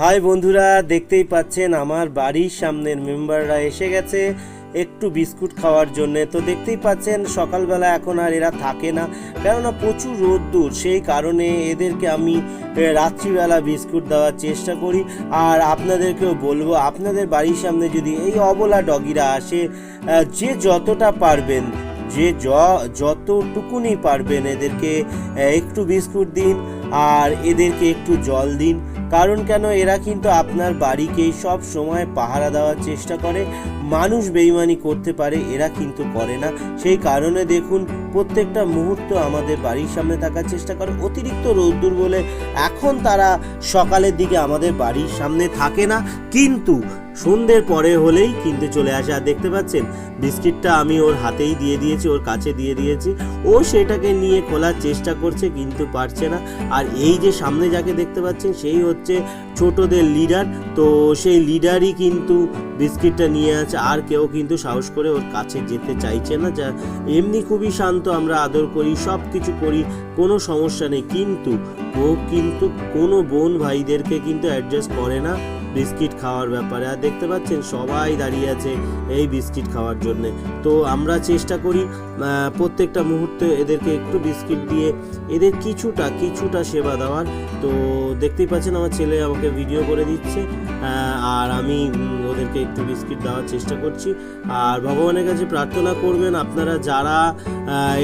High বন্ধুরা, দেখতেই পাচ্ছেন আমার বাড়ির সামনের মেম্বাররা এসে গেছে একটু বিস্কুট খাওয়ার জন্য। তো দেখতেই পাচ্ছেন সকালবেলা এখন আর এরা থাকে না, কেননা প্রচুর রোদ্দুর। সেই কারণে এদেরকে আমি রাত্রিবেলা বিস্কুট দেওয়ার চেষ্টা করি। আর আপনাদেরকেও বলব, আপনাদের বাড়ির সামনে যদি এই অবলা ডগিরা আসে যে যতটা পারবেন, যে যতটুকুনি পারবেন এদেরকে একটু বিস্কুট দিন, আর এদেরকে একটু জল দিন। কারণ কেন? এরা কিন্তু আপনার বাড়িকে সব সময় পাহারা দেওয়ার চেষ্টা করে, মানুষ বেইমানি করতে পারে, এরা কিন্তু করে না। সেই কারণে দেখুন, প্রত্যেকটা মুহূর্ত আমাদের বাড়ির সামনে থাকার চেষ্টা করে। অতিরিক্ত রোদ্দুর বলে এখন তারা সকালের দিকে আমাদের বাড়ির সামনে থাকে না। কিন্তু সন্ধ্যের পরে হলেই কিন্তু চলে আসে। আর দেখতে পাচ্ছেন, বিস্কিটটা আমি ওর হাতেই দিয়ে দিয়েছি, ওর কাছে দিয়ে দিয়েছি। ও সেটাকে নিয়ে খোলার চেষ্টা করছে, কিন্তু পারছে না। আর এই যে সামনে যাকে দেখতে পাচ্ছেন, সেই হচ্ছে ছোটদের লিডার তো সেই লিডারই কিন্তু বিস্কিটটা নিয়ে আছে। আর কেউ কিন্তু সাহস করে ওর কাছে যেতে চাইছে না। যা এমনি খুবই শান্ত, আমরা আদর করি সব কিছু করি, কোনো সমস্যা নেই। কিন্তু ও কিন্তু কোনো বোন ভাইদেরকে কিন্তু অ্যাডজাস্ট করে না বিস্কিট খাওয়ার ব্যাপারে। আর দেখতে পাচ্ছেন, সবাই দাঁড়িয়ে আছে এই বিস্কিট খাওয়ার জন্যে। তো আমরা চেষ্টা করি প্রত্যেকটা মুহূর্তে এদেরকে একটু বিস্কিট দিয়ে, এদের কিছুটা কিছুটা সেবা দেওয়ার। তো দেখতেই পাচ্ছেন, আমার ছেলে আমাকে ভিডিও করে দিচ্ছে আর আমি ওদেরকে একটু বিস্কিট দেওয়ার চেষ্টা করছি। আর ভগবানের কাছে প্রার্থনা করবেন, আপনারা যারা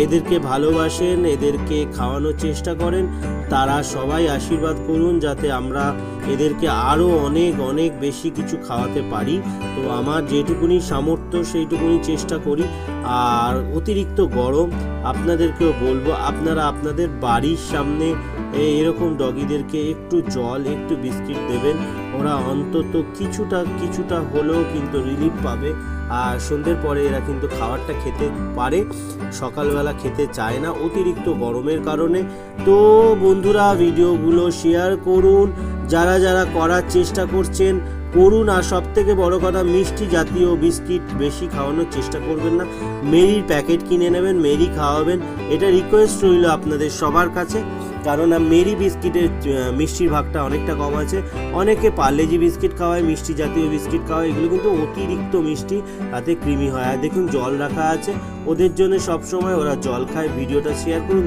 এদেরকে ভালোবাসেন, এদেরকে খাওয়ানোর চেষ্টা করেন, তারা সবাই আশীর্বাদ করুন যাতে আমরা এদেরকে আরও অনেক অনেক বেশি কিছু খাওয়াতে পারি। তো আমার যেটুকুনি সামর্থ্য, সেইটুকুনি চেষ্টা করি। আর অতিরিক্ত গরম, আপনাদেরকেও বলব, আপনারা আপনাদের বাড়ির সামনে এ- এরকম ডগিদেরকে একটু জল, একটু বিস্কিট দেবেন। ওরা অন্তত কিছুটা কিছুটা হলেও কিন্তু রিলিফ পাবে। আর সন্ধ্যের পরে এরা কিন্তু খাবারটা খেতে পারে। সকালবেলা খেতে চায় না অতিরিক্ত গরমের কারণে। তো বন্ধুরা, ভিডিওগুলো শেয়ার করুন। যারা যারা করার চেষ্টা করছেন, করুন। আর সব থেকে বড় কথা, মিষ্টি জাতীয় বিস্কিট বেশি খাওয়ানোর চেষ্টা করবেন না। মেরির প্যাকেট কিনে নেবেন, মেরি খাওয়াবেন। এটা রিকোয়েস্ট রইল আপনাদের সবার কাছে। কারণ মেরি বিস্কিটের মিষ্টির ভাগটা অনেকটা কম আছে। অনেকে পার্লেজি বিস্কিট খাওয়ায়, মিষ্টি জাতীয় বিস্কিট খাওয়ায়, এগুলো কিন্তু অতিরিক্ত মিষ্টি, তাতে ক্রিমি হয়। আর দেখুন, জল রাখা আছে। ওদের জন্য সবসময় ওরা জল খায়। ভিডিওটা শেয়ার করুন।